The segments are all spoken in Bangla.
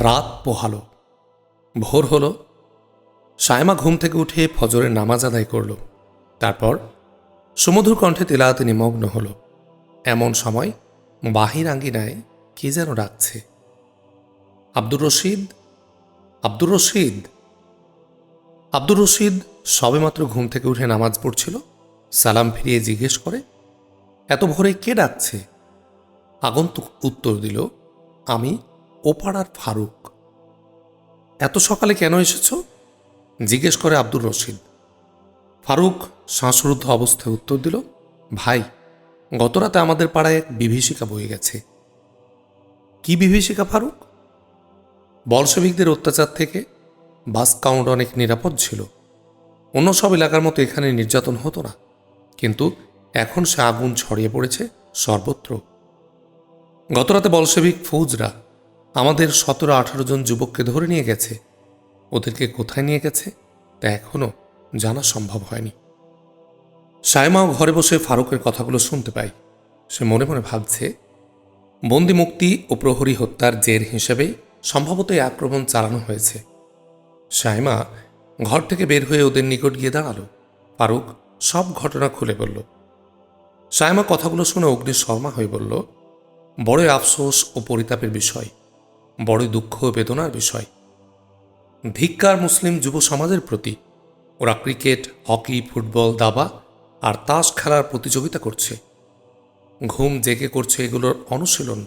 রাত পোহালো। ভোর হলো। সায়মা ঘুম থেকে উঠে ফজরের নামাজ আদায় করল। তারপর সুমধুর কণ্ঠে তেলাতে নিমগ্ন হল। এমন সময় বাহির আঙ্গিনায় কে যেন ডাকছে। আব্দুর রশিদ? আব্দুর রশিদ? আব্দুর রশিদ সবেমাত্র ঘুম থেকে উঠে নামাজ পড়ছিল। সালাম ফিরিয়ে জিজ্ঞেস করে, এত ভোরে কে ডাকছে? আগন্তুক উত্তর দিল, আমি ওপাড়ার ফারুক। এত সকালে কেন এসেছ? জিজ্ঞেস করে আব্দুর রশিদ। ফারুক শ্বাসরুদ্ধ অবস্থায় উত্তর দিল, ভাই, গতরাতে আমাদের পাড়ায় এক বিভীষিকা বয়ে গেছে। কি বিভীষিকা ফারুক? বলশবিকদের অত্যাচার থেকে বাস কাউন্ট অনেক নিরাপদ ছিল। অন্য সব এলাকার মতো এখানে নির্যাতন হতো না। কিন্তু এখন সে আগুন ছড়িয়ে পড়েছে সর্বত্র। গতরাতে বলশেবিক ফৌজরা আমাদের সতেরো আঠারো জন যুবককে ধরে নিয়ে গেছে। ওদেরকে কোথায় নিয়ে গেছে তা এখনও জানা সম্ভব হয়নি। সায়মাও ঘরে বসে ফারুকের কথাগুলো শুনতে পাই সে মনে মনে ভাবছে, বন্দি মুক্তি ও প্রহরী হত্যার জের হিসেবেই সম্ভবত এই আক্রমণ চালানো হয়েছে। সায়মা ঘর থেকে বের হয়ে ওদের নিকট গিয়ে দাঁড়াল। ফারুক সব ঘটনা খুলে বলল। সায়মা কথাগুলো শুনে অগ্নি শর্মা হয়ে বলল, বড়ই আফসোস ও পরিতাপের বিষয়। বড়ই দুঃখ বেদনার বিষয়। ধিক্কার মুসলিম যুব সমাজের প্রতি ওরা ক্রিকেট, হকি, ফুটবল, দাবা আর তাস খেলার প্রতিযোগিতা করছে। ঘুম জেগে করছে এগুলোর অনুশীলন।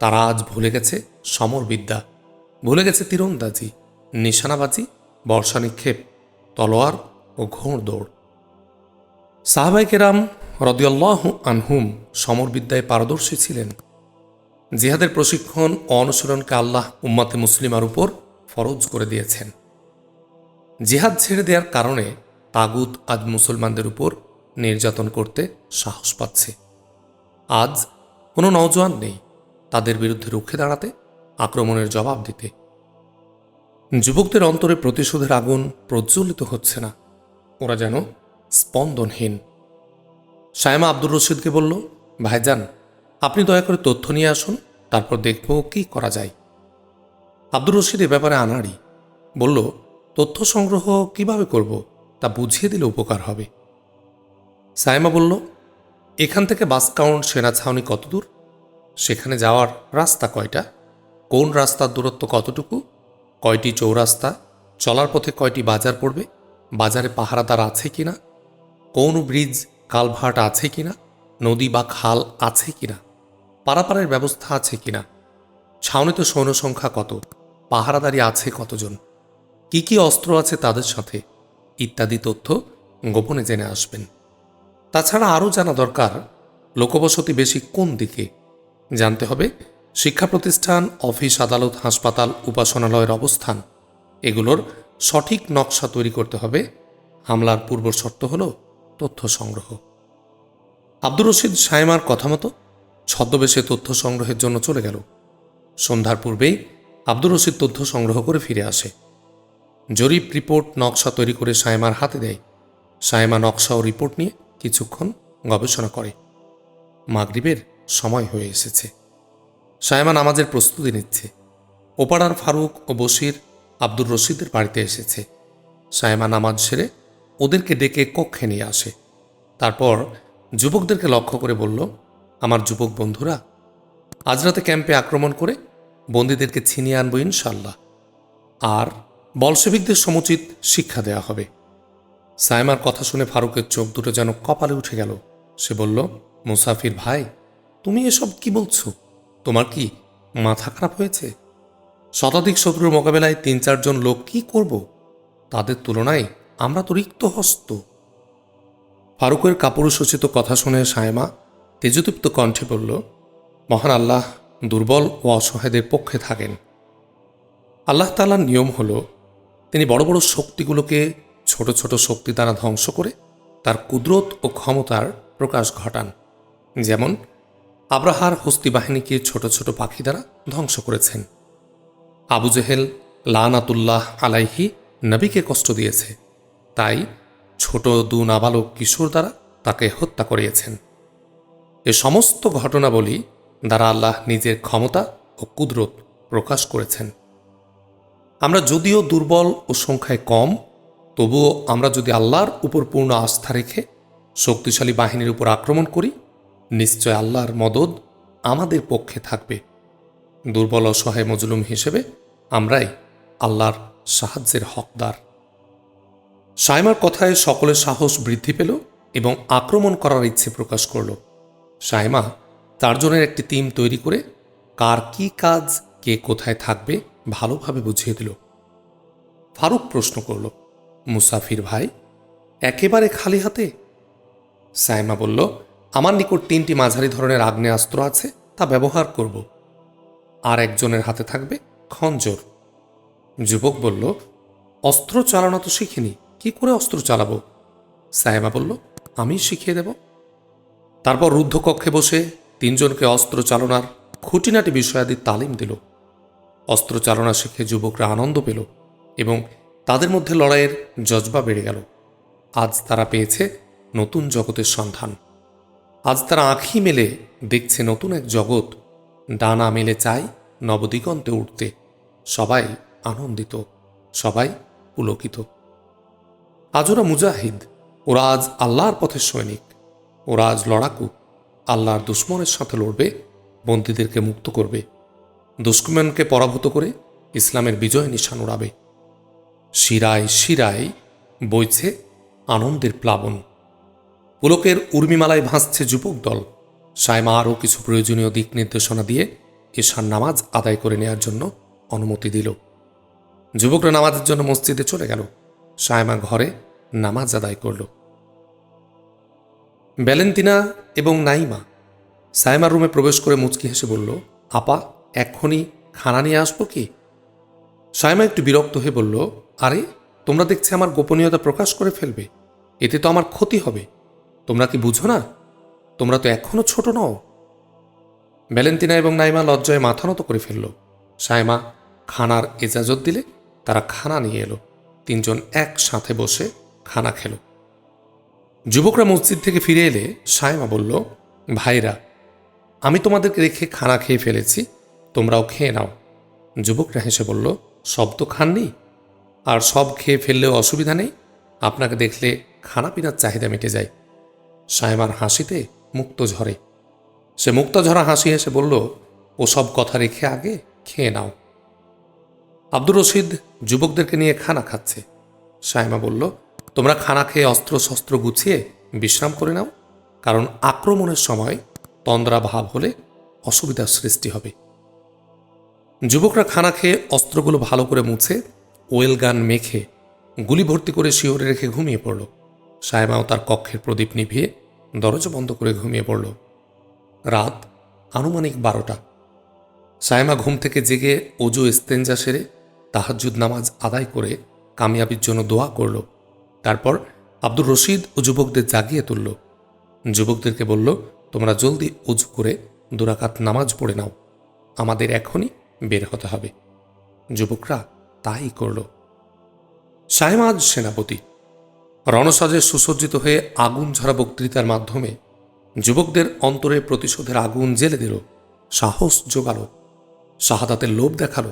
তারা আজ ভুলে গেছে সমরবিদ্যা ভুলে গেছে তীরন্দাজি, নিশানাবাজি, বর্ষা নিক্ষেপ, তলোয়ার ও ঘোড় দৌড়। সাহাবাই কেরাম রদিয়াল্লাহ আনহুম সমরবিদ্যায় পারদর্শী ছিলেন। জিহাদের প্রশিক্ষণ অনুশীলনকে আল্লাহ উম্মাতে মুসলিমার উপর ফরজ করে দিয়েছেন। জিহাদ ছেড়ে দেওয়ার কারণে তাগুত আজ মুসলমানদের উপর নির্যাতন করতে সাহস পাচ্ছে। আজ কোনো নওজোয়ান নেই তাদের বিরুদ্ধে রুখে দাঁড়াতে, আক্রমণের জবাব দিতে। যুবকদের অন্তরে প্রতিশোধের আগুন প্রজ্বলিত হচ্ছে না। ওরা যেন স্পন্দনহীন। সায়মা আব্দুর রশিদকে বলল, ভাইজান আপনি দয়া করে তথ্য নিয়ে আসুন, তারপর দেখব কি করা যায়। আব্দুর রশিদ এ ব্যাপারে আনাড়ি। বলল, তথ্য সংগ্রহ কীভাবে করব, তা বুঝিয়ে দিলে উপকার হবে। সায়মা বলল, এখান থেকে বাস কাউন্ট সেনা ছাউনি কত দূর সেখানে যাওয়ার রাস্তা কয়টা? কোন রাস্তার দূরত্ব কতটুকু? কয়টি চৌরাস্তা? চলার পথে কয়টি বাজার পড়বে? বাজারে পাহারাদার আছে কিনা? কোন ব্রিজ, কালভার্ট আছে কিনা? নদী বা খাল আছে কিনা? পারাপারের ব্যবস্থা আছে কিনা? ছাউনিতে সৈন্য সংখ্যা কত? পাহারাদারি আছে কতজন? কি কি অস্ত্র আছে তাদের সাথে? ইত্যাদি তথ্য গোপনে জেনে আসবেন। তাছাড়া আরও জানা দরকার, লোকবসতি বেশি কোন দিকে? জানতে হবে শিক্ষা প্রতিষ্ঠান, অফিস, আদালত, হাসপাতাল, উপাসনালয়ের অবস্থান। এগুলোর সঠিক নকশা তৈরি করতে হবে। হামলার পূর্ব শর্ত হল তথ্য সংগ্রহ। আব্দুর রশিদ সাইমার কথা মতো ছদ্মবেশে তথ্য সংগ্রহের জন্য চলে গেল। সন্ধ্যার পূর্বেই আব্দুর রশিদ তথ্য সংগ্রহ করে ফিরে আসে। জরিপ রিপোর্ট নকশা তৈরি করে সায়মার হাতে দেয়। সায়মা নকশা ও রিপোর্ট নিয়ে কিছুক্ষণ গবেষণা করে। মাগরিবের সময় হয়ে এসেছে। সায়মা নামাজের প্রস্তুতি নিচ্ছে। ওপাড়ার ফারুক ও বশির আব্দুর রশিদের বাড়িতে এসেছে। সায়মা নামাজ সেরে ওদেরকে ডেকে কক্ষে নিয়ে আসে। তারপর যুবকদেরকে লক্ষ্য করে বলল আমার যুবক বন্ধুরা, আজ রাতে ক্যাম্পে আক্রমণ করে বন্দীদেরকে ছিনিয়ে আনব ইনশাল্লাহ আর বলশেবিকদের সমুচিত শিক্ষা দেওয়া হবে। সায়মার কথা শুনে ফারুকের চোখ দুটো যেন কপালে উঠে গেল। সে বলল, মুসাফির ভাই, তুমি এসব কি বলছো? তোমার কি মাথা খারাপ হয়েছে? শতাধিক শত্রুর মোকাবেলায় তিন চারজন লোক কি করব? তাদের তুলনায় আমরা তো রিক্ত হস্ত ফারুকের কাপুরুষোচিত কথা শুনে সায়মা তেজদীপ্ত কণ্ঠে বলল, মহান আল্লাহ দুর্বল ও অসহায়দের পক্ষে থাকেন। আল্লাহ তালার নিয়ম হল, তিনি বড় বড় শক্তিগুলোকে ছোট ছোট শক্তি দ্বারা ধ্বংস করে তার কুদরত ও ক্ষমতার প্রকাশ ঘটান। যেমন, আব্রাহার হস্তি বাহিনীকে ছোট ছোট পাখি দ্বারা ধ্বংস করেছেন। আবু জেহেল লানাতুল্লাহ আলাইহি নবীকে কষ্ট দিয়েছে। তাই ছোট দু নাবালক কিশোর দ্বারা তাকে হত্যা করিয়েছেন। এ সমস্ত ঘটনাবলী দ্বারা আল্লাহ নিজের ক্ষমতা ও কুদরত প্রকাশ করেছেন। আমরা যদিও দুর্বল ও সংখ্যায় কম, তবুও আমরা যদি আল্লাহর উপর পূর্ণ আস্থা রেখে শক্তিশালী বাহিনীর উপর আক্রমণ করি, নিশ্চয় আল্লাহর মদদ আমাদের পক্ষে থাকবে। দুর্বল অসহায় মজলুম হিসেবে আমরাই আল্লাহর সাহায্যের হকদার। সাইমার কথায় সকলের সাহস বৃদ্ধি পেল এবং আক্রমণ করার ইচ্ছে প্রকাশ করল। সাইমা তার জনের একটি টিম তৈরি করে কার কি কাজ, কে কোথায় থাকবে ভালোভাবে বুঝিয়ে দিল। ফারুক প্রশ্ন করল, মুসাফির ভাই, একেবারে খালি হাতে? সাইমা বলল, আমার নিকট তিনটি মাঝারি ধরনের আগ্নেয়াস্ত্র আছে, তা ব্যবহার করব। আর একজনের হাতে থাকবে খঞ্জর। যুবক বলল, অস্ত্র চালানো তো শিখিনি, কি করে অস্ত্র চালাবো? সাইমা বলল, আমি শিখিয়ে দেব। তারপর রুদ্ধকক্ষে বসে তিনজনকে অস্ত্র চালনার খুঁটিনাটি বিষয়াদি তালিম দিল। অস্ত্র চালনা শিখে যুবকরা আনন্দ পেল এবং তাদের মধ্যে লড়াইয়ের জজবা বেড়ে গেল। আজ তারা পেয়েছে নতুন জগতের সন্ধান। আজ তারা আঁখি মেলে দেখছে নতুন এক জগৎ। ডানা মেলে চায় নবদিগন্তে উঠতে সবাই আনন্দিত, সবাই পুলকিত। আজ ওরা মুজাহিদ। ওরা আজ আল্লাহর পথের সৈনিক। ওরা আজ লড়াকু আল্লাহর দুশ্মনের সাথে লড়বে, বন্দীদেরকে মুক্ত করবে। দুষ্কর্মকে পরাভূত করে ইসলামের বিজয় নিশান উড়াবে। শিরায় শিরায় বইছে আনন্দের প্লাবন। পুলকের উর্মিমালায় ভাসছে যুবক দল। সায়মা আরও কিছু প্রয়োজনীয় দিক নির্দেশনা দিয়ে এশার নামাজ আদায় করে নেওয়ার জন্য অনুমতি দিল। যুবকরা নামাজের জন্য মসজিদে চলে গেল। সায়মা ঘরে নামাজ আদায় করল। ব্যালেন্তিনা এবং নাইমা সায়মার রুমে প্রবেশ করে মুচকি হেসে বলল, আপা, এক্ষুনি খানা নিয়ে আসব কি? সায়মা একটু বিরক্ত হয়ে বলল, আরে, তোমরা দেখছি আমার গোপনীয়তা প্রকাশ করে ফেলবে। এতে তো আমার ক্ষতি হবে। তোমরা কি বুঝো না? তোমরা তো এখনও ছোট নও। ভ্যালেন্তিনা এবং নাইমা লজ্জায় মাথা নত করে ফেলল। সায়মা খানার এজাজত দিলে তারা খানা নিয়ে এলো। তিনজন একসাথে বসে খানা খেল। যুবকরা মসজিদ থেকে ফিরে এলে সায়মা বলল, ভাইরা, আমি তোমাদেরকে রেখে খানা খেয়ে ফেলেছি, তোমরাও খেয়ে নাও। যুবকরা হেসে বলল, সব তো খাননি, আর সব খেয়ে ফেললেও অসুবিধা নেই, আপনাকে দেখলে খানা পিনার চাহিদা মিটে যায়। সায়মার হাসিতে মুক্ত ঝরে। সে মুক্ত ঝরা হাসি এসে বলল, ও সব কথা রেখে আগে খেয়ে নাও। আব্দুর রশিদ যুবকদেরকে নিয়ে খানা খাচ্ছে। সায়মা বলল তোমরা খানা খেয়ে অস্ত্র শস্ত্র গুছিয়ে বিশ্রাম করে নাও, কারণ আক্রমণের সময় তন্দ্রা ভাব হলে অসুবিধার সৃষ্টি হবে। যুবকরা খানা খেয়ে অস্ত্রগুলো ভালো করে মুছে ওয়েল গান মেখে গুলি ভর্তি করে শিওরে রেখে ঘুমিয়ে পড়ল। সায়মাও তার কক্ষের প্রদীপ নিভিয়ে দরজা বন্ধ করে ঘুমিয়ে পড়ল। রাত আনুমানিক বারোটা। সায়মা ঘুম থেকে জেগে অজু ইস্তেঞ্জা সেরে তাহাজুদ নামাজ আদায় করে কামিয়াবির জন্য দোয়া করল। তারপর আব্দুর রশিদ ও যুবকদের জাগিয়ে তুলল। যুবকদেরকে বলল, তোমরা জলদি উজু করে দুরাকাত নামাজ পড়ে নাও। আমাদের এখনই বের হতে হবে। যুবকরা তাই করল। সাহেমাজ সেনাপতি। রণসাজে সুসজ্জিত হয়ে আগুন ঝরা বক্তৃতার মাধ্যমে যুবকদের অন্তরে প্রতিশোধের আগুন জেলে দিল, সাহস জোগাল, শাহাদাতের লোভ দেখাল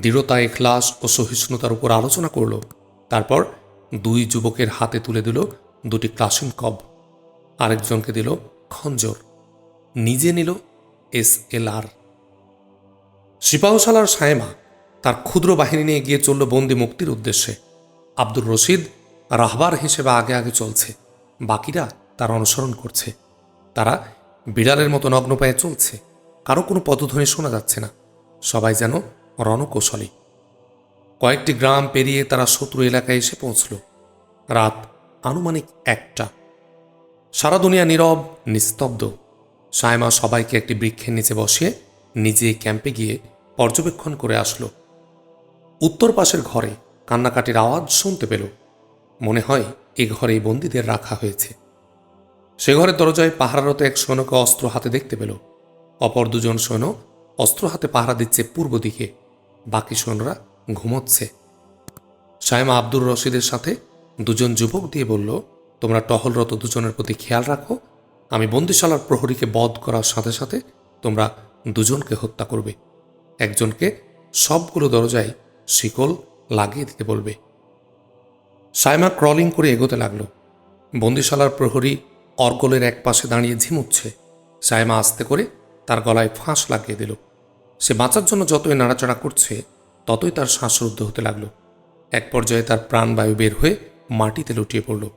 দৃঢ়তা এখলাস ও সহিষ্ণুতার উপর আলোচনা করল, তারপর দুই যুবকের হাতে তুলে দিল দুটি ক্লাসিন কব। আরেকজনকে দিল খঞ্জর। নিজে নিল এস এল আর। সিপাহশালার সায়েমা তার ক্ষুদ্র বাহিনী নিয়ে গিয়ে চলল বন্দি মুক্তির উদ্দেশ্যে। আব্দুর রশিদ রাহবার হিসেবে আগে আগে চলছে। বাকিরা তার অনুসরণ করছে। তারা বিড়ালের মতো নগ্ন পায়ে চলছে। কারও কোনো পদধ্বনি শোনা যাচ্ছে না। সবাই যেন রণকৌশলী। কয়েকটি গ্রাম পেরিয়ে তারা শত্রু এলাকায় এসে পৌঁছল। রাত আনুমানিক একটা। সারা দুনিয়া নীরব, নিস্তব্ধ। সায়মা সবাইকে একটি বৃক্ষের নিচে বসিয়ে নিজে ক্যাম্পে গিয়ে পর্যবেক্ষণ করে আসলো। উত্তর পাশের ঘরে কান্নাকাটির আওয়াজ শুনতে পেল। মনে হয় এ ঘরেই বন্দীদের রাখা হয়েছে। সে ঘরের দরজায় পাহারারত এক সৈন্যকে অস্ত্র হাতে দেখতে পেল। অপর দুজন সৈন্য অস্ত্র হাতে পাহারা দিচ্ছে পূর্ব দিকে। বাকি সৈন্যরা ঘুমোচ্ছে। সায়মা আব্দুর রশিদের সাথে দুজন যুবক দিয়ে বলল, তোমরা টহলরত দুজনের প্রতি খেয়াল রাখো। আমি বন্দিশালার প্রহরীকে বধ করার সাথে সাথে তোমরা দুজনকে হত্যা করবে। একজনকে সবগুলো দরজায় শিকল লাগিয়ে দিতে বলবে। সায়মা ক্রলিং করে এগোতে লাগল। বন্দিশালার প্রহরী অর্গলের এক পাশে দাঁড়িয়ে ঝিমুচ্ছে। সায়মা আস্তে করে তার গলায় ফাঁস লাগিয়ে দিল। সে বাঁচার জন্য যতই নাড়াচাড়া করছে ততই তার শ্বাসরুদ্ধ হতে লাগল। এক পর্যায়ে তার প্রাণবায়ু বের হয়ে মাটিতে লুটিয়ে পড়ল।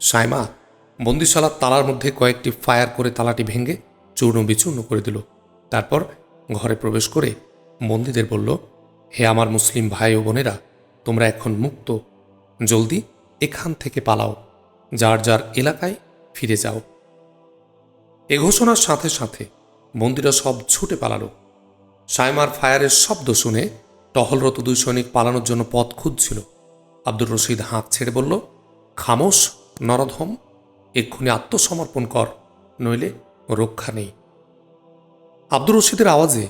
সাইমা বন্দিশালার তালার মধ্যে কয়েকটি ফায়ার করে তালাটি ভেঙে চূর্ণ বিচূর্ণ করে দিল। তারপর ঘরে প্রবেশ করে বন্দীদের বলল, হে আমার মুসলিম ভাই ও বোনেরা, তোমরা এখন মুক্ত। জলদি এখান থেকে পালাও। যার যার এলাকায় ফিরে যাও। এ ঘোষণার সাথে সাথে বন্দীরা সব ছুটে পালালো। সাইমার ফায়ারের শব্দ শুনে টহলরত দুই সৈনিক পালানোর জন্য পথ খুঁজছিল। আব্দুর রশিদ হাঁক ছেড়ে বলল, খামোশ, নরধম, এক্ষুনি আত্মসমর্পণ কর, নইলে রক্ষা নেই। আব্দুর রশিদের আওয়াজে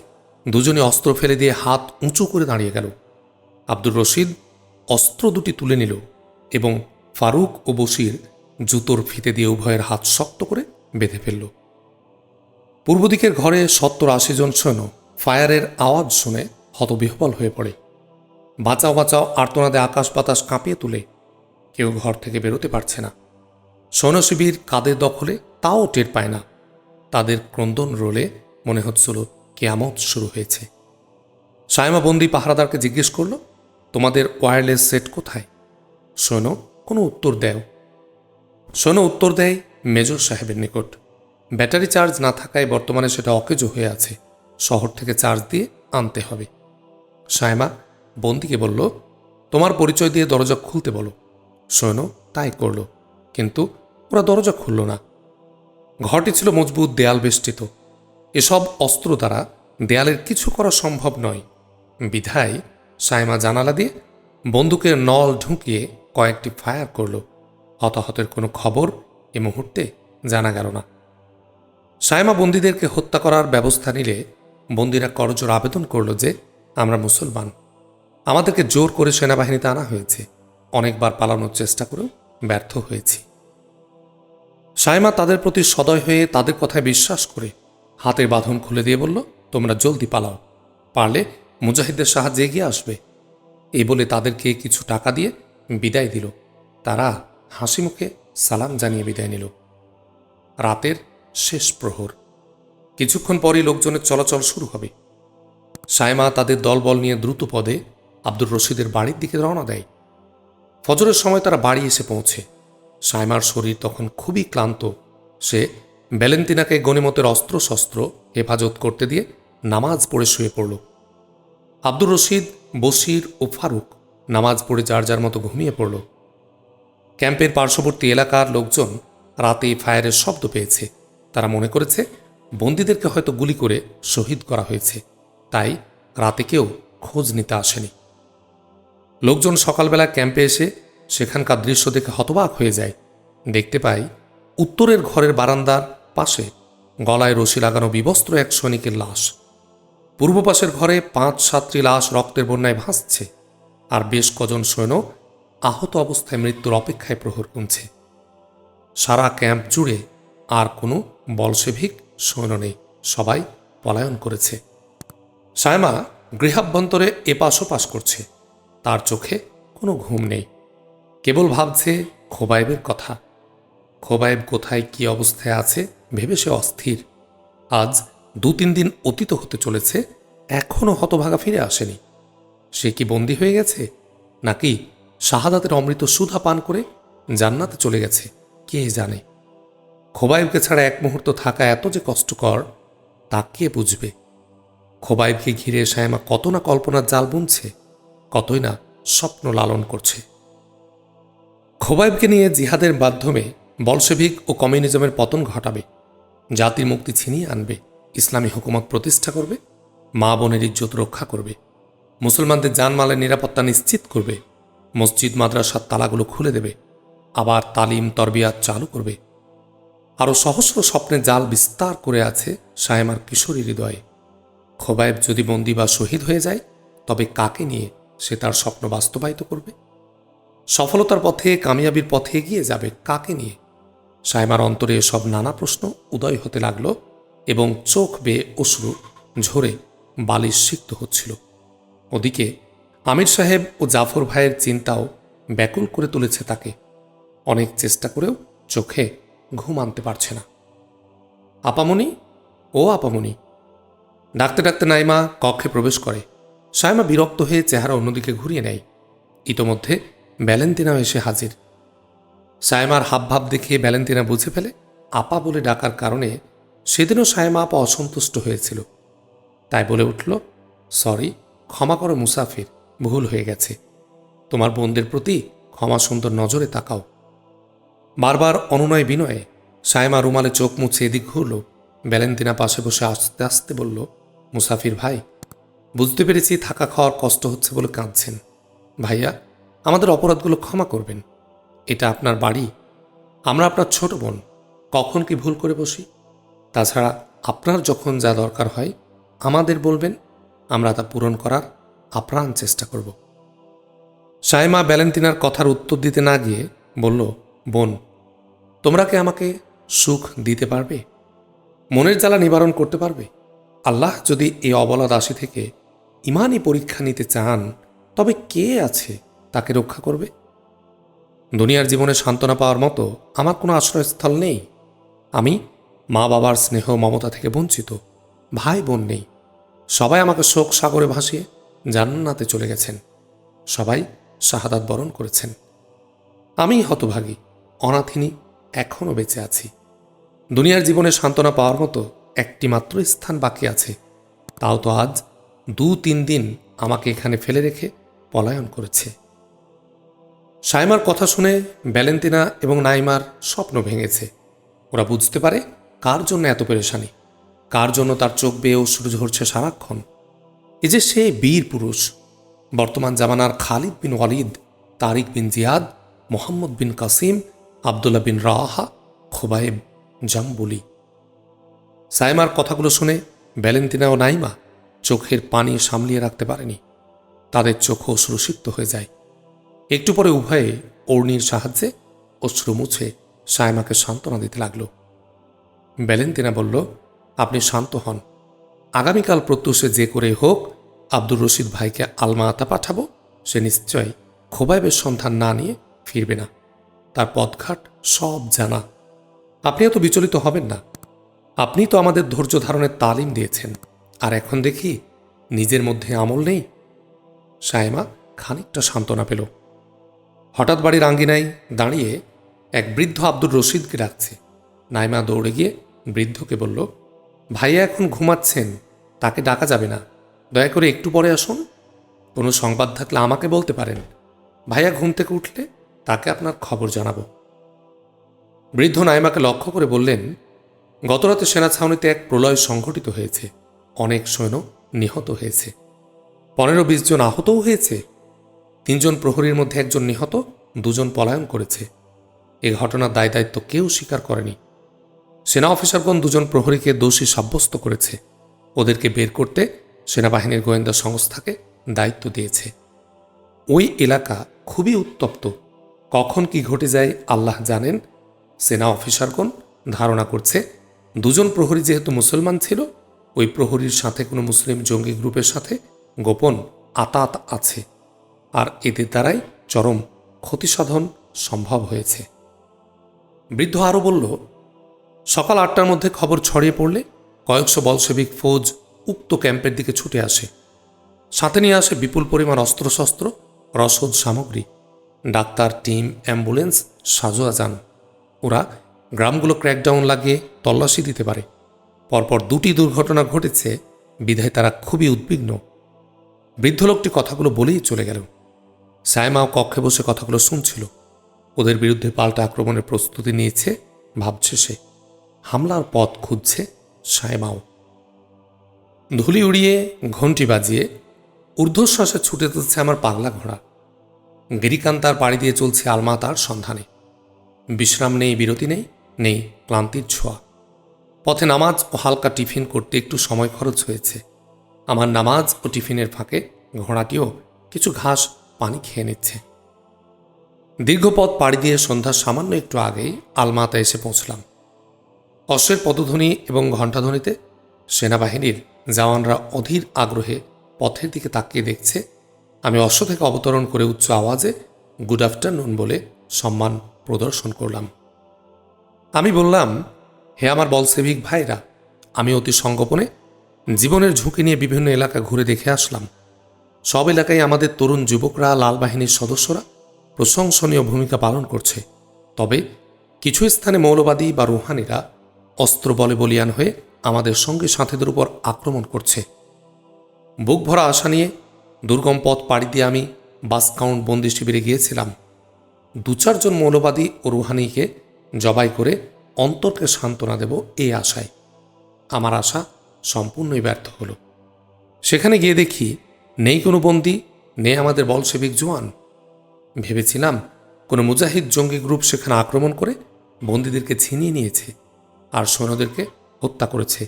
দুজনে অস্ত্র ফেলে দিয়ে হাত উঁচু করে দাঁড়িয়ে গেল। আব্দুর রশিদ অস্ত্র দুটি তুলে নিল এবং ফারুক ও বশির জুতোর ফিতে দিয়ে উভয়ের হাত শক্ত করে বেঁধে ফেলল। পূর্ব দিকের ঘরে সত্তর আশি জন সৈন্য ফায়ারের আওয়াজ শুনে হতবিহ্বল হয়ে পড়ে। বাঁচাও বাঁচাও, আর্তনাদে আকাশ বাতাস কাঁপিয়ে তুলে। কেউ ঘর থেকে বেরোতে পারছে না। সৈন্য শিবির কাদের দখলে তাও টের পায় না। তাদের ক্রন্দন রোলে মনে হচ্ছিল কেয়ামত শুরু হয়েছে। সায়মা বন্দি পাহারাদারকে জিজ্ঞেস করল, তোমাদের ওয়্যারলেস সেট কোথায়? শোনো কোনো উত্তর দেও। শোনো উত্তর দেয়, মেজর সাহেবের নিকট। ব্যাটারি চার্জ না থাকায় বর্তমানে সেটা অকেজো হয়ে আছে। শহর থেকে চার্জ দিয়ে আনতে হবে। সায়মা বন্দিকে বলল, তোমার পরিচয় দিয়ে দরজা খুলতে বলো। শোনো তাই করল, কিন্তু ওরা দরজা খুলল না। ঘরটি ছিল মজবুত দেয়াল বেষ্টিত। এসব অস্ত্র দ্বারা দেয়ালের কিছু করা সম্ভব নয়। বিধায় সাইমা জানালা দিয়ে বন্দুকের নল ঢুকিয়ে কয়েকটি ফায়ার করল। হতাহতের কোনো খবর এ মুহূর্তে জানা গেল না। সাইমা বন্দীদেরকে হত্যা করার ব্যবস্থা নিলে বন্দীরা করজোর আবেদন করল যে আমরা মুসলমান। আমাদেরকে জোর করে সেনাবাহিনীতে আনা হয়েছে। অনেকবার পালানোর চেষ্টা করেও ব্যর্থ হয়েছি। সাইমা তাদের প্রতি সদয় হয়ে তাদের কথায় বিশ্বাস করে হাতের বাঁধন খুলে দিয়ে বলল, তোমরা জলদি পালাও। পারলে মুজাহিদের সাহায্যে এগিয়ে আসবে। এই বলে তাদেরকে কিছু টাকা দিয়ে বিদায় দিল। তারা হাসি মুখে সালাম জানিয়ে বিদায় নিল। রাতের শেষ প্রহর। কিছুক্ষণ পরই লোকজনের চলাচল শুরু হবে। সাইমা তাদের দলবল নিয়ে দ্রুত পদে আব্দুর রশিদের বাড়ির দিকে রওনা দেয়। ফজরের সময় তারা বাড়ি এসে পৌঁছে। সাইমার শরীর তখন খুবই ক্লান্ত। সে ভ্যালেন্তিনাকে গণিমতের অস্ত্র শস্ত্র হেফাজত করতে দিয়ে নামাজ পড়ে শুয়ে পড়ল। আব্দুর রশিদ, বশির ও ফারুক নামাজ পড়ে যার যার মতো ঘুমিয়ে পড়ল। ক্যাম্পের পার্শ্ববর্তী এলাকার লোকজন রাতে ফায়ারের শব্দ পেয়েছে। তারা মনে করেছে, বন্দীদেরকে হয়তো গুলি করে শহীদ করা হয়েছে। তাই রাতে কেউ খোঁজ নিতে আসেনি। লোকজন সকালবেলা ক্যাম্পে এসে সেখানকার দৃশ্য দেখে হতবাক হয়ে যায়। দেখতে পাই উত্তরের ঘরের বারান্দার পাশে গলায় রশি লাগানো বিবস্ত্র এক সৈনিকের লাশ। পূর্ব পাশের ঘরে পাঁচ সাতটি লাশ রক্তের বন্যায় ভাসছে আর বেশ কজন সৈন্য আহত অবস্থায় মৃত্যুর অপেক্ষায় প্রহর গুনছে সারা ক্যাম্প জুড়ে আর কোনো বলসেভিক সৈন্য নেই, সবাই পলায়ন করেছে। সায়মা গৃহাভ্যন্তরে এপাশ ওপাশ করছে। তার চোখে কোনো ঘুম নেই। কেবল ভাবছে খোবাইবের কথা। খোবাইব কোথায় কি অবস্থায় আছে ভেবে সে অস্থির। আজ দু তিন দিন অতীত হতে চলেছে এখনও হতভাগা ফিরে আসেনি। সে কি বন্দী হয়ে গেছে? নাকি শাহাদাতের অমৃত সুধা পান করে জান্নাতে চলে গেছে? কে জানে? খোবাইবকে ছাড়া এক মুহূর্ত থাকা এত যে কষ্টকর, তা কে বুঝবে? খোবাইবকে ঘিরে সায়মা কত না কল্পনার জাল বুনছে, কতই না স্বপ্ন লালন করছে। খোবাইবকে নিয়ে জিহাদের মাধ্যমে বলশেভিক ও কমিউনিজমের পতন ঘটাবে, জাতির মুক্তি ছিনিয়ে আনবে, ইসলামী হুকুমত প্রতিষ্ঠা করবে, মা বোনের ইজ্জত রক্ষা করবে, মুসলমানদের জানমালের নিরাপত্তা নিশ্চিত করবে, মসজিদ মাদ্রাসার তালাগুলো খুলে দেবে, আবার তালিম, তরবিয়াত চালু করবে। আরও সহস্র স্বপ্নে জাল বিস্তার করে আছে সায়েমার কিশোরী হৃদয়ে। খোবায়েব যদি বন্দি বা শহীদ হয়ে যায়, তবে কাকে নিয়ে সে তার স্বপ্ন বাস্তবায়িত করবে? সফলতার পথে, কামিয়াবির পথে এগিয়ে যাবে কাকে নিয়ে? সায়মার অন্তরে সব নানা প্রশ্ন উদয় হতে লাগল এবং চোখ বেয়ে অশ্রু ঝরে বালিশ সিক্ত হচ্ছিল। ওদিকে আমির সাহেব ও জাফর ভাইয়ের চিন্তাও ব্যাকুল করে তুলেছে তাকে। অনেক চেষ্টা করেও চোখে ঘুম আনতে পারছে না। আপামনি, ও আপামনি ডাকতে ডাকতে নাইমা কক্ষে প্রবেশ করে। সায়মা বিরক্ত হয়ে চেহারা অন্যদিকে ঘুরিয়ে নেয়। ইতোমধ্যে ভ্যালেন্টিনাও এসে হাজির। সায়মার হাবভাব দেখে ব্যালেন্তিনা বুঝে ফেলে আপা বলে ডাকার কারণে সেদিনও সায়মা আপা অসন্তুষ্ট হয়েছিল। তাই বলে উঠল, সরি, ক্ষমা করো মুসাফির, ভুল হয়ে গেছে। তোমার বোনদের প্রতি ক্ষমা সুন্দর নজরে তাকাও। বারবার অনুনয় বিনয়ে সায়মা রুমালে চোখ মুছে এদিক ঘুরল। ব্যালেন্তিনা পাশে বসে আস্তে আস্তে বলল মুসাফির ভাই, বুঝতে পেরেছি থাকা খাওয়ার কষ্ট হচ্ছে বলে কাঁদছেন। ভাইয়া, আমাদের অপরাধগুলো ক্ষমা করবেন। এটা আপনার বাড়ি। আমরা আপনার ছোট বোন। কখন কি ভুল করে বসি? তাছাড়া আপনার যখন যা দরকার হয়, আমাদের বলবেন। আমরা তা পূরণ করার আপ্রাণ চেষ্টা করব। সাইমা ভ্যালেন্টিনার কথার উত্তর দিতে না গিয়ে বলল, বোন, তোমরা কি আমাকে সুখ দিতে পারবে? মনের জ্বালা নিবারণ করতে পারবে? আল্লাহ যদি এই অবলা দাসী থেকে ইমানই পরীক্ষা নিতে চান, তবে কে আছে তাকে রক্ষা করবে? দুনিয়ার জীবনে সান্ত্বনা পাওয়ার মতো আমার কোনো আশ্রয়স্থল নেই। আমি মা বাবার স্নেহ মমতা থেকে বঞ্চিত ভাই বোন নেই। সবাই আমাকে শোক সাগরে ভাসিয়ে জান্নাতে চলে গেছেন। সবাই শাহাদাত বরণ করেছেন। আমি হতভাগী, অনাথিনী এখনও বেঁচে আছি। দুনিয়ার জীবনে সান্ত্বনা পাওয়ার মতো একটি মাত্র স্থান বাকি আছে। তাও তো আজ দু তিন দিন আমাকে এখানে ফেলে রেখে পলায়ন করেছে। সাইমার কথা শুনে ভ্যালেন্টিনা এবং নাইমার স্বপ্ন ভেঙেছে। ওরা বুঝতে পারে কার জন্য এত পেরেশানি, কার জন্য তার চোখ বেয়ে অশ্রু ঝরছে সারাক্ষণ। এ যে সে বীর পুরুষ, বর্তমান জামানার খালিদ বিন ওয়ালিদ, তারিক বিন জিয়াদ, মোহাম্মদ বিন কাসিম, আবদুল্লাহ বিন রাহা, খোবায়েব জাম্বুলি। সাইমার কথাগুলো শুনে ভ্যালেন্টিনা ও নাইমা চোখের পানি সামলিয়ে রাখতে পারেনি। তাদের চোখ অশ্রুসিক্ত হয়ে যায়। একটু পরে উভয়ে অর্ণির সাহায্যে অশ্রু মুছে সায়মাকে সান্ত্বনা দিতে লাগল। ভ্যালেন্টিনা বলল, আপনি শান্ত হন। আগামীকাল প্রত্যুষে যে করে হোক, আব্দুর রশিদ ভাইকে আলমা আতা পাঠাবো। সে নিশ্চয় খোবাইবের সন্ধান না নিয়ে ফিরবে না। তার পথঘাট সব জানা। আপনি এত বিচলিত হবেন না। আপনি তো আমাদের ধৈর্য ধারণের তালিম দিয়েছেন। আর এখন দেখি নিজের মধ্যে আমল নেই। সায়মা খানিকটা সান্ত্বনা পেল। হঠাৎ বাড়ির আঙ্গিনায় দাঁড়িয়ে এক বৃদ্ধ আব্দুর রশিদকে ডাকছে। নাইমা দৌড়ে গিয়ে বৃদ্ধকে বলল, ভাইয়া এখন ঘুমাচ্ছেন, তাকে ডাকা যাবে না। দয়া করে একটু পরে আসুন। কোনো সংবাদ থাকলে আমাকে বলতে পারেন। ভাইয়া ঘুম থেকে উঠলে তাকে আপনার খবর জানাব। বৃদ্ধ নাইমাকে লক্ষ্য করে বললেন গতরাতে সেনা ছাউনিতে এক প্রলয় সংঘটিত হয়েছে। অনেক সৈন্য নিহত হয়েছে। পনেরো বিশ জন আহতও হয়েছে। তিনজন প্রহরীর মধ্যে একজন নিহত, দুজন পলায়ন করেছে। এ ঘটনার দায় দায়িত্ব কেউ স্বীকার করেনি। সেনা অফিসারগণ দুজন প্রহরীকে দোষী সাব্যস্ত করেছে। ওদেরকে বের করতে সেনাবাহিনীর গোয়েন্দা সংস্থাকে দায়িত্ব দিয়েছে। ওই এলাকা খুবই উত্তপ্ত। কখন কি ঘটে যায় আল্লাহ জানেন। সেনা অফিসারগণ ধারণা করছে দুজন প্রহরী যেহেতু মুসলমান ছিল, ওই প্রহরীর সাথে কোনো মুসলিম জঙ্গি গ্রুপের সাথে গোপন আতাত আছে। আর এদের দ্বারাই চরম ক্ষতিসাধন সম্ভব হয়েছে। বৃদ্ধ আরও বলল, সকাল আটটার মধ্যে খবর ছড়িয়ে পড়লে কয়েকশো বলসেবিক ফৌজ উক্ত ক্যাম্পের দিকে ছুটে আসে। সাথে নিয়ে আসে বিপুল পরিমাণ অস্ত্রশস্ত্র, রসদ সামগ্রী। ডাক্তার, টিম, অ্যাম্বুলেন্স সাজোয়া যান ওরা গ্রামগুলো ক্র্যাকডাউন লাগিয়ে তল্লাশি দিতে পারে। পরপর দুটি দুর্ঘটনা ঘটেছে, বিধায় তারা খুবই উদ্বিগ্ন। বৃদ্ধ লোকটি কথাগুলো বলেই চলে গেল। সায়মাও কক্ষে বসে কথাগুলো শুনছিল। ওদের বিরুদ্ধে পাল্টা আক্রমণের প্রস্তুতি নিয়েছে, ভাবছে সে। হামলার পথ খুঁজছে সায়মাও ধুলি উড়িয়ে ঘন্টি বাজিয়ে ঊর্ধ্বশ্বাসে ছুটে তুলছে আমার পাগলা ঘোড়া। গিরিকান্তার পাড়ি দিয়ে চলছে আলমা তার সন্ধানে। বিশ্রাম নেই, বিরতি নেই নেই, ক্লান্তির ছোঁয়া। পথে নামাজ ও হালকা টিফিন করতে একটু সময় খরচ হয়েছে। আমার নামাজ ও টিফিনের ফাঁকে ঘোড়াটিও কিছু ঘাস পানি খেয়ে নিচ্ছে। দীর্ঘ পথ পাড়ি দিয়ে সন্ধ্যার সামান্য একটু আগেই আলমাতা এসে পৌঁছলাম। অশ্বের পদধ্বনি এবং ঘণ্টাধ্বনিতে সেনাবাহিনীর জওয়ানরা অধীর আগ্রহে পথের দিকে তাকিয়ে দেখছে, আমি অশ্ব থেকে অবতরণ করে উচ্চ আওয়াজে গুড আফটারনুন বলে সম্মান প্রদর্শন করলাম। আমি বললাম, হে আমার বলসেভিক ভাইরা, আমি অতি সংগোপনে জীবনের ঝুঁকি নিয়ে বিভিন্ন এলাকা ঘুরে দেখে আসলাম। সব এলাকায় আমাদের তরুণ যুবকরা, লাল বাহিনীর সদস্যরা প্রশংসনীয় ভূমিকা পালন করছে। তবে কিছু স্থানে মৌলবাদী বা রুহানিরা অস্ত্র বলে বলিয়ান হয়ে আমাদের সঙ্গে সাথীদের উপর আক্রমণ করছে। বুক ভরা আশা নিয়ে দুর্গম পথ পাড়ি দিয়ে আমি বাস কাউন্ট বন্দি শিবিরে গিয়েছিলাম। দু চারজন মৌলবাদী ও রুহানিকে জবাই করে অন্তরকে সান্ত্বনা দেব এই আশায়। আমার আশা সম্পূর্ণই ব্যর্থ হলো। সেখানে গিয়ে দেখি, নেই কোনো বন্দি, নেই আমাদের বলসেবিক জোয়ান। ভেবেছিলাম কোনো মুজাহিদ জঙ্গি গ্রুপ সেখানে আক্রমণ করে বন্দীদেরকে ছিনিয়ে নিয়েছে আর সৈন্যদেরকে হত্যা করেছে।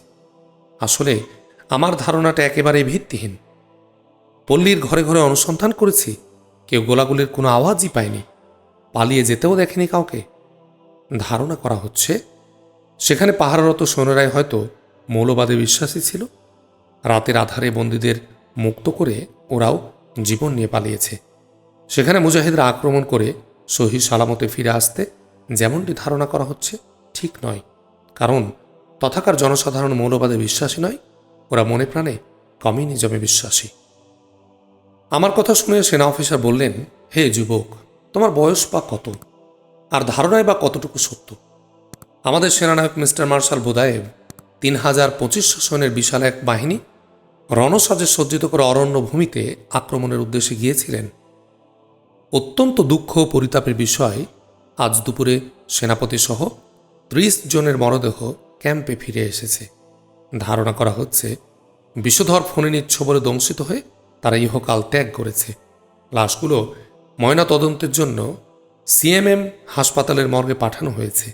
আসলে আমার ধারণাটা একেবারে ভিত্তিহীন। পল্লীর ঘরে ঘরে অনুসন্ধান করেছি, কেউ গোলাগুলির কোনো আওয়াজই পায়নি। পালিয়ে যেতেও দেখেনি কাউকে। ধারণা করা হচ্ছে, সেখানে পাহাড়রত সৈন্যরাই হয়তো মৌলবাদে বিশ্বাসী ছিল। রাতের আধারে বন্দীদের মুক্ত করে ওরাও জীবন নিয়ে পালিয়েছে। সেখানে মুজাহিদরা আক্রমণ করে সহি সালামতে ফিরে আসতে যেমনটি ধারণা করা হচ্ছে, ঠিক নয়। কারণ তথাকার জনসাধারণ মৌলবাদে বিশ্বাসী নয়, ওরা মনে প্রাণে কমিউনিজমে বিশ্বাসী। আমার কথা শুনে সেনা অফিসার বললেন, হে যুবক, তোমার বয়স বা কত? আর ধারণায় বা কতটুকু সত্য? আমাদের সেনানায়ক মিস্টার মার্শাল বোদায়েব তিন হাজার পঁচিশশো সৈন্যের বিশাল এক বাহিনী রণসাজে সজ্জিত করে অরণ্য ভূমিতে আক্রমণের উদ্দেশ্যে গিয়েছিলেন। অত্যন্ত দুঃখ ও পরিতাপের বিষয়, আজ দুপুরে সেনাপতি সহ ত্রিশ জনের মরদেহ ক্যাম্পে ফিরে এসেছে। ধারণা করা হচ্ছে, বিষধর ফোনে নিচ্ছ বলে দংশিত হয়ে তারা ইহকাল ত্যাগ করেছে। লাশগুলো ময়না তদন্তের জন্য সিএমএম হাসপাতালের মর্গে পাঠানো হয়েছে।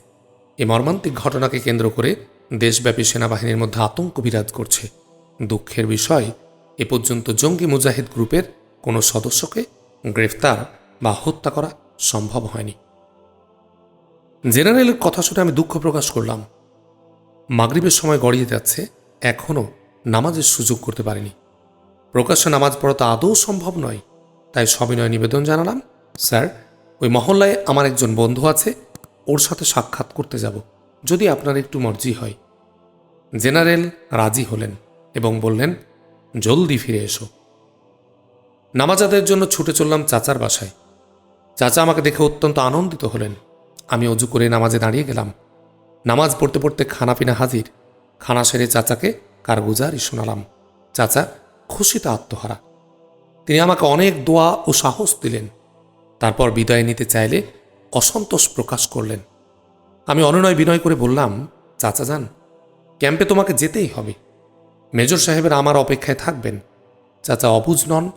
এই মর্মান্তিক ঘটনাকে কেন্দ্র করে দেশব্যাপী সেনাবাহিনীর মধ্যে আতঙ্ক বিরাজ করছে। দুঃখের বিষয়, এ পর্যন্ত জঙ্গি মুজাহিদ গ্রুপের কোনো সদস্যকে গ্রেফতার বা হত্যা করা সম্ভব হয়নি। জেনারেলের কথা শুনে আমি দুঃখ প্রকাশ করলাম। মাগরিবের সময় গড়িয়ে যাচ্ছে, এখনও নামাজের সুযোগ করতে পারিনি। প্রকাশ্যে নামাজ পড়া তো আদৌ সম্ভব নয়, তাই সবিনয় নিবেদন জানালাম, স্যার। ওই মহল্লায় আমার একজন বন্ধু আছে, ওর সাথে সাক্ষাৎ করতে যাব, যদি আপনার একটু মর্জি হয়। জেনারেল রাজি হলেন এবং বললেন, জলদি ফিরে এসো। নামাজ আদায়ের জন্য ছুটে চললাম চাচার বাসায়। চাচা আমাকে দেখে অত্যন্ত আনন্দিত হলেন। আমি অজু করে নামাজে দাঁড়িয়ে গেলাম। নামাজ পড়তে পড়তে খানা পিনা হাজির। খানা সেরে চাচাকে কারগুজারি শোনালাম। চাচা খুশিতে আত্মহারা। তিনি আমাকে অনেক দোয়া ও সাহস দিলেন। তারপর বিদায় নিতে চাইলে অসন্তোষ প্রকাশ করলেন। আমি অনুনয় বিনয় করে বললাম, চাচা যান, ক্যাম্পে তোমাকে যেতেই হবে। মেজর সাহেবের আমার অপেক্ষায় থাকবেন। চাচা অবুজ নন,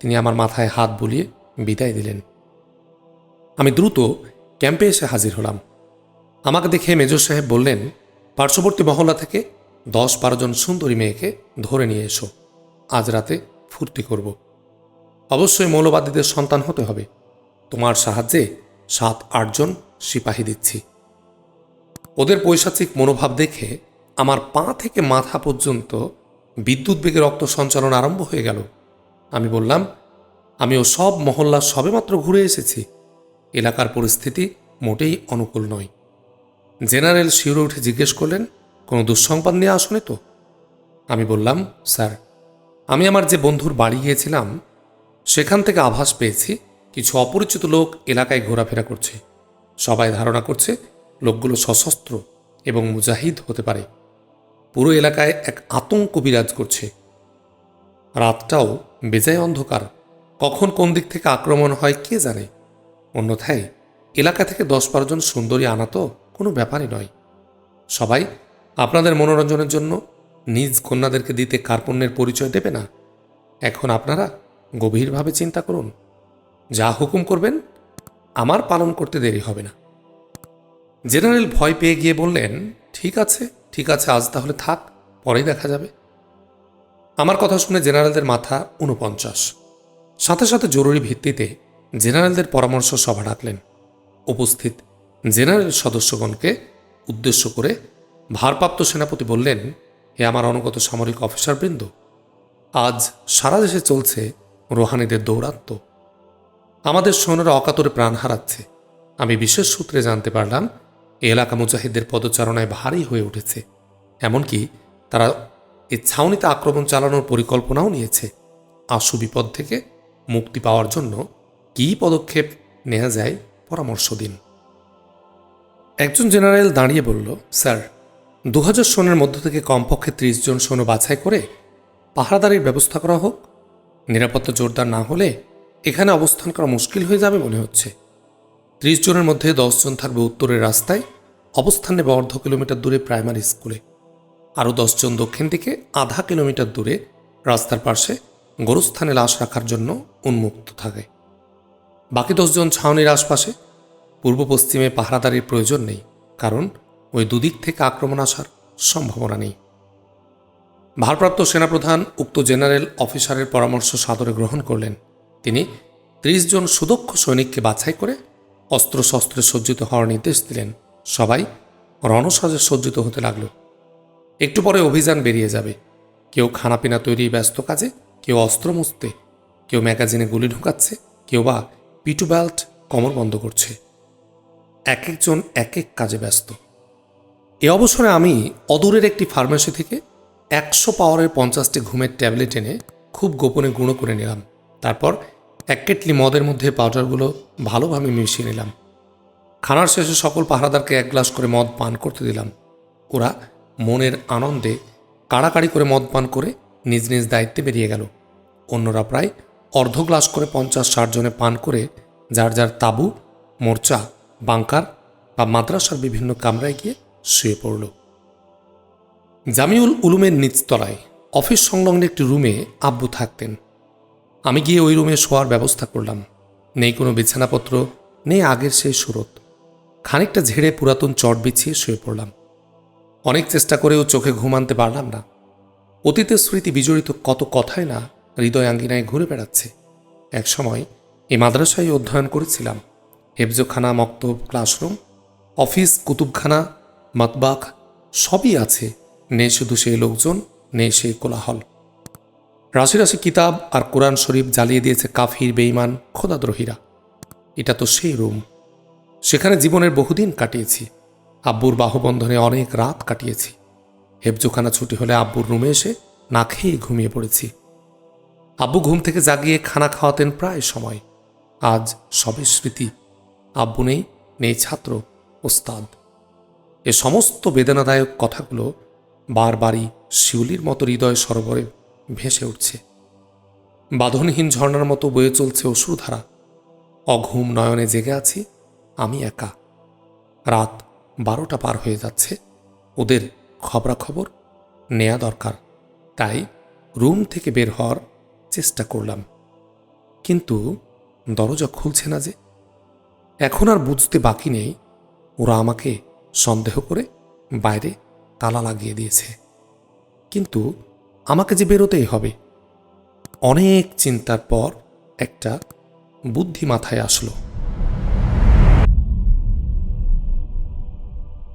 তিনি আমার মাথায় হাত বুলিয়ে বিদায় দিলেন। আমি দ্রুত ক্যাম্পে এসে হাজির হলাম। আমাকে দেখে মেজর সাহেব বললেন, পার্শ্ববর্তী মহল্লা থেকে দশ বারো জন সুন্দরী মেয়েকে ধরে নিয়ে এসো। আজ রাতে ফুর্তি করব। অবশ্যই মৌলবাদীদের সন্তান হতে হবে। তোমার সাহায্যে সাত আটজন সিপাহী দিচ্ছি। ওদের পৈশাচিক মনোভাব দেখে আমার পা থেকে মাথা পর্যন্ত বিদ্যুৎ বেগে রক্ত সঞ্চালন আরম্ভ হয়ে গেল। আমি বললাম আমি ও সব মহল্লা সবেমাত্র ঘুরে এসেছি। এলাকার পরিস্থিতি মোটেই অনুকূল নয়। জেনারেল শিউরে উঠে জিজ্ঞেস করলেন, কোনো দুঃসংবাদ নিয়ে আসনে তো? আমি বললাম, স্যার, আমি আমার যে বন্ধুর বাড়ি গিয়েছিলাম, সেখান থেকে আভাস পেয়েছি। কিছু অপরিচিত লোক এলাকায় ঘোরাফেরা করছে। সবাই ধারণা করছে লোকগুলো সশস্ত্র এবং মুজাহিদ হতে পারে। পুরো এলাকায় এক আতঙ্ক বিরাজ করছে। রাতটাও বেজায় অন্ধকার। কখন কোন দিক থেকে আক্রমণ হয় কে জানে? অন্যথায় এলাকা থেকে দশ বারো জন সুন্দরী আনা তো কোনো ব্যাপারই নয়। সবাই আপনাদের মনোরঞ্জনের জন্য নিজ কন্যাদেরকে দিতে কার্পণ্যের পরিচয় দেবে না? এখন আপনারা গভীরভাবে চিন্তা করুন। যা হুকুম করবেন, আমার পালন করতে দেরি হবে না। জেনারেল ভয় পেয়ে গিয়ে বললেন, ঠিক আছে ঠিক আছে, আজ তাহলে থাক, পরেই দেখা যাবে। আমার কথা শুনে জেনারেলদের মাথা উনপঞ্চাশ সাথে সাথে জরুরি ভিত্তিতে জেনারেলদের পরামর্শ সভা ডাকলেন। উপস্থিত জেনারেল সদস্যগণকে উদ্দেশ্য করে ভারপ্রাপ্ত সেনাপতি বললেন, হে আমার অনুগত সামরিক অফিসারবৃন্দ, আজ সারা দেশে চলছে রোহানিদের দৌরাত্ম্য। আমাদের সৈন্যরা অকাতরে প্রাণ হারাচ্ছে। আমি বিশেষ সূত্রে জানতে পারলাম এলাকা মুজাহিদদের পদচারণায় ভারী হয়ে উঠেছে। এমনকি তারা এই ছাউনিতে আক্রমণ চালানোর পরিকল্পনাও নিয়েছে। আশু বিপদ থেকে মুক্তি পাওয়ার জন্য কী পদক্ষেপ নেওয়া যায়, পরামর্শ দিন। একজন জেনারেল দাঁড়িয়ে বলল, স্যার দু হাজার সৈন্যের মধ্য থেকে কমপক্ষে ত্রিশ জন সৈন্য বাছাই করে পাহারাদারির ব্যবস্থা করা হোক। নিরাপত্তা জোরদার না হলে এখানে অবস্থান করা মুশকিল হয়ে যাবে মনে হচ্ছে। ত্রিশ জনের মধ্যে জন থাকবে উত্তরের রাস্তায়, অবস্থান নেবে অর্ধ কিলোমিটার দূরে প্রাইমারি স্কুলে। আরও দশজন দক্ষিণ দিকে, আধা কিলোমিটার দূরে, রাস্তার পাশে গরুস্থানে লাশ রাখার জন্য উন্মুক্ত থাকে। বাকি দশজন ছাউনির আশপাশে, পূর্ব পশ্চিমে পাহারাদারির প্রয়োজন নেই, কারণ ওই দুদিক থেকে আক্রমণ আসার সম্ভাবনা নেই। ভারপ্রাপ্ত সেনাপ্রধান, উক্ত জেনারেল অফিসারের পরামর্শ সাদরে গ্রহণ করলেন। তিনি ত্রিশ জন সুদক্ষ সৈনিককে বাছাই করে অস্ত্রশস্ত্রে সজ্জিত হওয়ার নির্দেশ দিলেন। সবাই রণসাজে সজ্জিত হতে লাগল। একটু পরে অভিযান বেরিয়ে যাবে। কেউ খানাপিনা তৈরি ব্যস্ত কাজে, কেউ অস্ত্র মুছতে, কেউ ম্যাগাজিনে গুলি ঢুকাচ্ছে, কেউ বা পিটু বেল্ট কমর বন্ধ করছে। এক একজন এক এক কাজে ব্যস্ত। এ অবসরে আমি অদূরের একটি ফার্মেসি থেকে একশো পাওয়ারের পঞ্চাশটি ঘুমের ট্যাবলেট এনে খুব গোপনে গুঁড়ো করে নিলাম। তারপর এক কেটলি মদের মধ্যে পাউডারগুলো ভালোভাবে মিশিয়ে নিলাম। খানার শেষে সকল পাহারাদারকে এক গ্লাস করে মদ পান করতে দিলাম। ওরা মনের আনন্দে কাড়াকাড়ি করে মদ পান করে নিজ নিজ দায়িত্বে বেরিয়ে গেল। অন্যরা প্রায় অর্ধ গ্লাস করে পঞ্চাশ ষাট জনে পান করে যার যার তাঁবু, মোর্চা, বাংকার বা মাদ্রাসার বিভিন্ন কামরায় গিয়ে শুয়ে পড়ল। জামিউল উলুমের নিচতলায় অফিস সংলগ্ন একটি রুমে আব্বু থাকতেন। আমি গিয়ে ওই রুমে শোয়ার ব্যবস্থা করলাম। নেই কোনো বিছানাপত্র, নেই আগের সেই সুরত। খানিকটা ঝেড়ে পুরাতন চট বিছিয়ে শুয়ে পড়লাম। অনেক চেষ্টা করেও চোখে ঘুমানতে পারলাম না। অতীতের স্মৃতি বিজড়িত কত কথাই না হৃদয় আঙ্গিনায় ঘুরে বেড়াচ্ছে। এক সময় এই মাদ্রাসায় অধ্যয়ন করেছিলাম। হেফজোখানা, মক্তব, ক্লাসরুম, অফিস, কুতুবখানা, মাতবাখ, সবই আছে। নেই শুধু সেই লোকজন, নেই সেই কোলাহল। রাশি রাশি কিতাব আর কোরআন শরীফ জ্বালিয়ে দিয়েছে কাফির বেইমান খোদাদ্রোহীরা। এটা তো সেই রুম। সেখানে জীবনের বহুদিন কাটিয়েছি। আব্বুর বাহুবন্ধনে অনেক রাত কাটিয়েছি। হেফজোখানা ছুটি হলে আব্বুর রুমে এসে না খেয়েই ঘুমিয়ে পড়েছি। আব্বু ঘুম থেকে জাগিয়ে খানা খাওয়াতেন প্রায় সময়। আজ সবে স্মৃতি। আব্বু নেই নেই ছাত্র, ওস্তাদ। এ সমস্ত বেদনাদায়ক কথাগুলো বারবারই শিউলির মতো হৃদয় সরোবরে ভেসে উঠছে। বাঁধনহীন ঝর্ণার মতো বয়ে চলছে অশ্রুধারা অঘুম নয়নে জেগে আছি আমি একা। রাত বারোটা পার হয়ে যাচ্ছে। ওদের খবরাখবর নেয়া দরকার। তাই রুম থেকে বের হওয়ার চেষ্টা করলাম। কিন্তু দরজা খুলছে না যে। এখন আর বুঝতে বাকি নেই। ওরা আমাকে সন্দেহ করে বাইরে তালা লাগিয়ে দিয়েছে। কিন্তু আমাকে যে বেরোতেই হবে। অনেক চিন্তার পর একটা বুদ্ধি মাথায় আসলো।